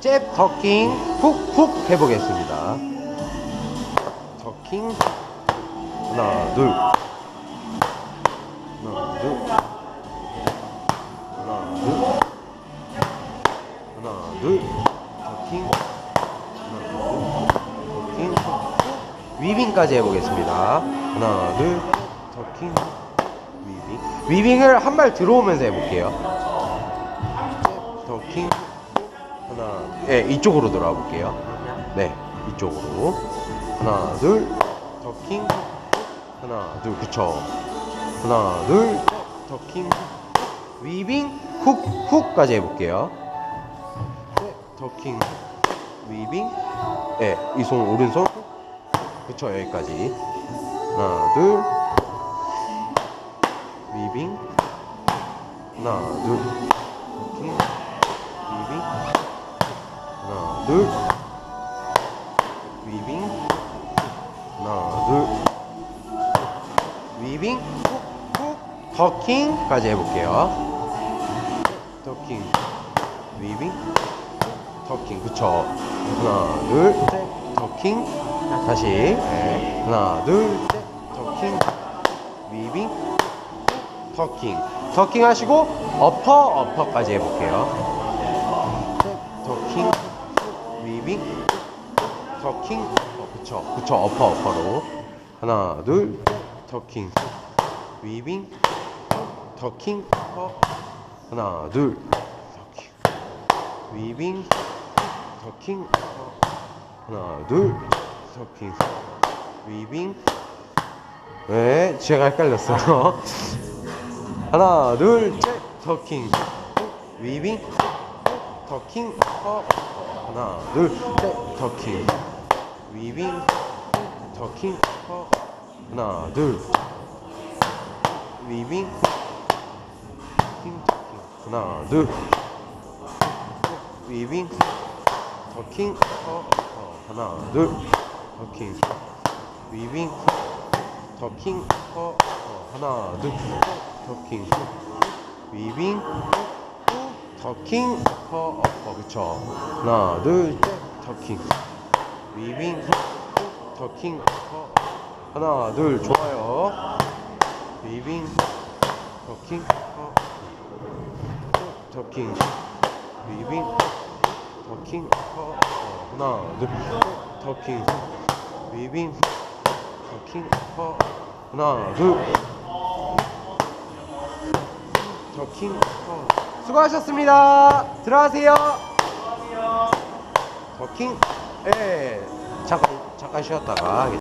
잽 더킹 훅 훅 해보겠습니다. 더킹. 하나 둘. 하나 둘. 하나 둘. 하나 둘. 더킹. 하나 둘. 더킹. 위빙까지 해보겠습니다. 하나 둘. 더킹. 위빙. 위빙을 한 발 들어오면서 해볼게요. 더킹 하나. 예 이쪽으로 돌아와 볼게요. 네 이쪽으로. 하나 둘. 더킹. 하나 둘 그쵸. 하나 둘. 더킹. 위빙 훅 훅까지 해볼게요. 네, 더킹. 위빙. 예이 손 오른손. 그쵸 여기까지. 하나 둘. 위빙. 하나 둘. 더킹. 위빙 하나 둘. 위빙 하나 둘 위빙 훅훅 더킹까지 해볼게요. 더킹 위빙 더킹 그쵸? 하나 둘셋. 더킹 다시. 네. 하나 둘셋. 더킹 위빙 더킹 더킹 하시고 어퍼 어퍼까지 해볼게요 위빙 더킹? 어, 그쵸. 그쵸 어퍼 어퍼로. 하나 둘. 더킹. 위빙? 더킹? 어퍼 하나 둘. 더킹. 위빙? 더킹? 어퍼 하나 둘. 더킹. 위빙? 네 제가 헷갈렸어요. 하나 둘셋. 더킹. 위빙? 더킹? 어 하나 둘셋. 더킹. 위빙. 더킹. 어 하나 둘. 위빙. 더킹 더킹. 하나 둘. 위빙. 더킹. 어, 어 하나 둘. 더킹. 위빙. 더킹. 어, 어 하나 둘. 더킹. 위빙 더킹 어, 어 그쵸 하나 둘셋 더킹 위빙 더킹 어 하나 둘 좋아요 위빙 더킹 어 더킹 위빙 더킹 어 어, 하나 둘 더킹 위빙 더킹 어 하나 둘 더킹 어 수고하셨습니다. 들어가세요. 더킹 예. 잠깐 잠깐 쉬었다가